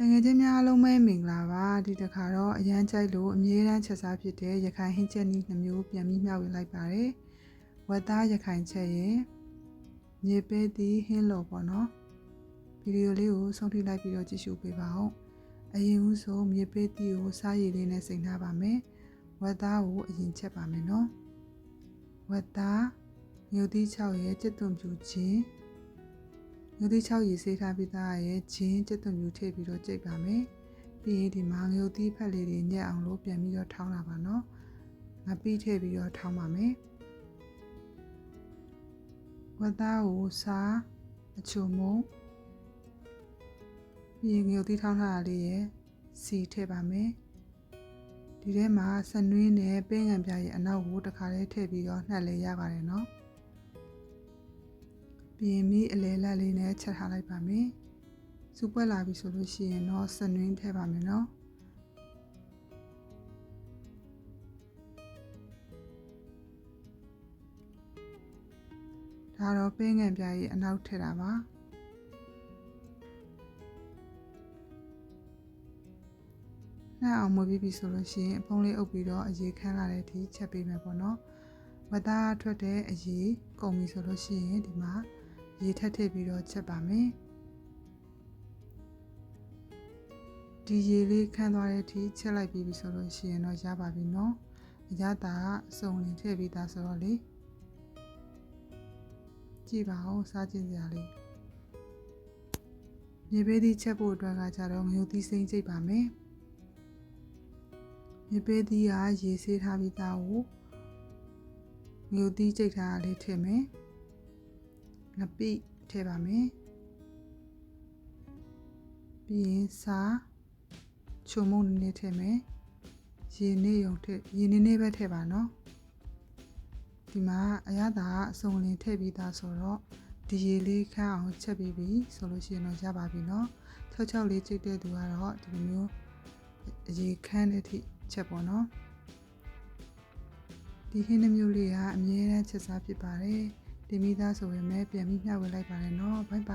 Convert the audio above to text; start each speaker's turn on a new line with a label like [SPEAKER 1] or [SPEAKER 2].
[SPEAKER 1] တငယ်ချင်းများအားလုံးပဲမင်္ဂလာပါဒီတစ်ခါတော့အရန်ကြိုက်လို့အမြဲတမ်းချက်စားဖြစ်တဲ့ရခိုင်ဟင်းချက်နီးနှမျိုးပြန်ပြီးမျှဝေလိုက်ပါတယ်ဝက်သားရခိုင်ချက်ရဲ့မြေပဲသီးဟင်းလော်ပေါ့နော်ဗီဒီယိုလေးကိုဆုံးထိလိုက်ပြီးတော့ကြည့်ရှုပေးပါဦးအရင်ဦးဆုံးမြေပဲသီးကိုစားရည်လေးနဲ့စိမ်ထားပါမယ်ဝက်သားကိုအရင်ချက်ပါမယ်နော်ဝက်သားမြို့သီး6ရဲ့ကျက်သွန်ပြူချင်း ငုတ်သီး6ရေဆေးထားပြီးသားရဲ့ဂျင်းကျက်သွန်မြူထည့်ပြီးတော့ကြိတ်ပါမယ်။ပြီးရင်ဒီမှာငုတ်သီးဖက်လေးတွေညက်အောင်လို့ပြန်ပြီးတော့ထောင်းတာပါနော်။ငပိထည့်ပြီးတော့ထောင်းပါမယ်။ဝတ်သားကိုစားအချုံမုံပြီးရင်ငုတ်သီးထောင်းထားတာလေးရဲ့စီထည့်ပါမယ်။ဒီထဲမှာဆနွင်းနဲ့ပင်းငံပြရဲ့အနောက်ကိုတစ်ခါလေးထည့်ပြီးတော့နှက်လေးရပါတယ်နော်။ ပြင်မီအလဲလက်လေးနဲ့ချက်ထားလိုက်ပါမယ်။စူပွက်လာပြီဆိုလို့ရှိရင်တော့ဆနွင်းထည့်ပါမယ်နော်။ဒါတော့ပင်းငံပြရဲ့အနောက်ထည့်တာပါ။နှက်အောင်မွေးပြီးပြီဆိုလို့ရှိရင်အဖုံးလေးအုပ်ပြီးတော့အရေခမ်းလာတဲ့အထိချက်ပေးမယ်ပေါ့နော်။ဝတ်သားထွက်တဲ့အရေကုန်ပြီဆိုလို့ရှိရင်ဒီမှာ ရေထက်ထည့်ပြီးတော့ချက်ပါမယ်ဒီရေလေးခန်းသွားတဲ့အထိချက်လိုက်ပြီးပြီဆိုလို့ရှိရင်တော့ရပါပြီနော်အရသာအစုံလင်ထည့်ပြီးသားဆိုတော့လေကြည့်ပါဦးစားကျင်စရာလေးမြေပေးသီးချက်ဖို့အတွက်ကကြတော့ငရုတ်သီးစိမ့်ကြိတ်ပါမယ်မြေပေးသီးကရေဆေးထားပြီးသားကိုငရုတ်သီးကြိတ်ထားတာလေးထည့်မယ် ငပိထည့်ပါမယ်ပြီးရင်စားချုံမုံနည်းနည်းထည့်မယ်ရေနေရုံထည့်ရေနေနေပဲထည့်ပါနော်ဒီမှာအရသာအစုံလင်ထည့်ပြီးသားဆိုတော့ဒီရေလေးခန့်အောင်ချက်ပြီးပြီဆိုလို့ရှိရင်တော့ရပါပြီနော်66လေးချိတ်တဲ့သူကတော့ဒီလိုမျိုးအရေခန့်တဲ့အထိချက်ပေါ့နော်ဒီဟင်းနှမျိုးလေးကအမြဲတမ်းချက်စားဖြစ်ပါတယ် တင်မိသားဆိုရင်လည်းပြန်ပြီးမျှဝေလိုက်ပါရနော်ဘိုင်ဘိုင်